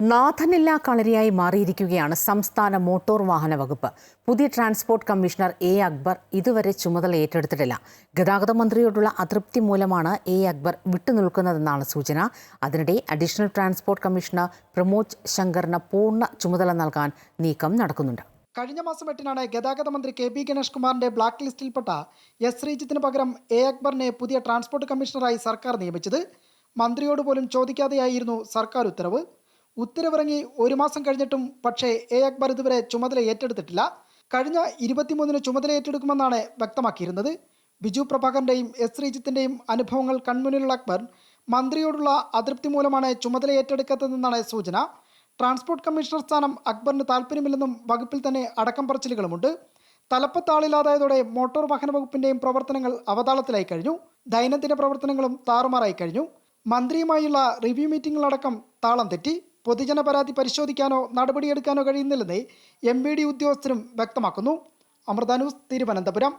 നാഥനില്ലാ കളരിയായി മാറിയിരിക്കുകയാണ് സംസ്ഥാന മോട്ടോർ വാഹന വകുപ്പ്. പുതിയ ട്രാൻസ്പോർട്ട് കമ്മീഷണർ എ അക്ബർ ഇതുവരെ ചുമതല ഏറ്റെടുത്തിട്ടില്ല. ഗതാഗത മന്ത്രിയോടുള്ള അതൃപ്തി മൂലമാണ് എ അക്ബർ വിട്ടുനിൽക്കുന്നതെന്നാണ് സൂചന. അതിനിടെ അഡീഷണൽ ട്രാൻസ്പോർട്ട് കമ്മീഷണർ പ്രമോദ് ശങ്കറിന് പൂർണ ചുമതല നൽകാൻ നീക്കം നടക്കുന്നുണ്ട്. കഴിഞ്ഞ മാസം എട്ടിനാണ് ഗതാഗത മന്ത്രി കെ പി ഗണേഷ് കുമാറിന്റെ ബ്ലാക്ക് ലിസ്റ്റിൽപ്പെട്ട എസ് ശ്രീജിത്തിന് പകരം എ അക്ബറിനെ പുതിയ ട്രാൻസ്പോർട്ട് കമ്മീഷണറായി സർക്കാർ നിയമിച്ചത്. മന്ത്രിയോട് പോലും ചോദിക്കാതെയായിരുന്നു സർക്കാർ ഉത്തരവ്. ഉത്തരവിറങ്ങി ഒരു മാസം കഴിഞ്ഞിട്ടും പക്ഷേ എ അക്ബർ ഇതുവരെ ചുമതല ഏറ്റെടുത്തിട്ടില്ല. കഴിഞ്ഞ ഇരുപത്തിമൂന്നിന് ചുമതല ഏറ്റെടുക്കുമെന്നാണ് വ്യക്തമാക്കിയിരുന്നത്. ബിജു പ്രഭാകറിന്റെയും എസ് ശ്രീജിത്തിന്റെയും അനുഭവങ്ങൾ കൺമുന്നിലുള്ള അക്ബർ മന്ത്രിയോടുള്ള അതൃപ്തി മൂലമാണ് ചുമതല ഏറ്റെടുക്കാത്തതെന്നാണ് സൂചന. ട്രാൻസ്പോർട്ട് കമ്മീഷണർ സ്ഥാനം അക്ബറിന് താല്പര്യമില്ലെന്നും വകുപ്പിൽ തന്നെ അടക്കം പറച്ചിലുകളുമുണ്ട്. തലപ്പത്താളില്ലാതായതോടെ മോട്ടോർ വാഹന വകുപ്പിന്റെയും പ്രവർത്തനങ്ങൾ അവതാളത്തിലായി കഴിഞ്ഞു. ദൈനംദിന പ്രവർത്തനങ്ങളും താറുമാറായി കഴിഞ്ഞു. മന്ത്രിയുമായുള്ള റിവ്യൂ മീറ്റിംഗുകളടക്കം താളം തെറ്റി. പൊതുജന പരാതി പരിശോധിക്കാനോ നടപടിയെടുക്കാനോ കഴിയുന്നില്ലെന്ന് എം ബി ഡി ഉദ്യോഗസ്ഥരും വ്യക്തമാക്കുന്നു. അമൃത ന്യൂസ് തിരുവനന്തപുരം.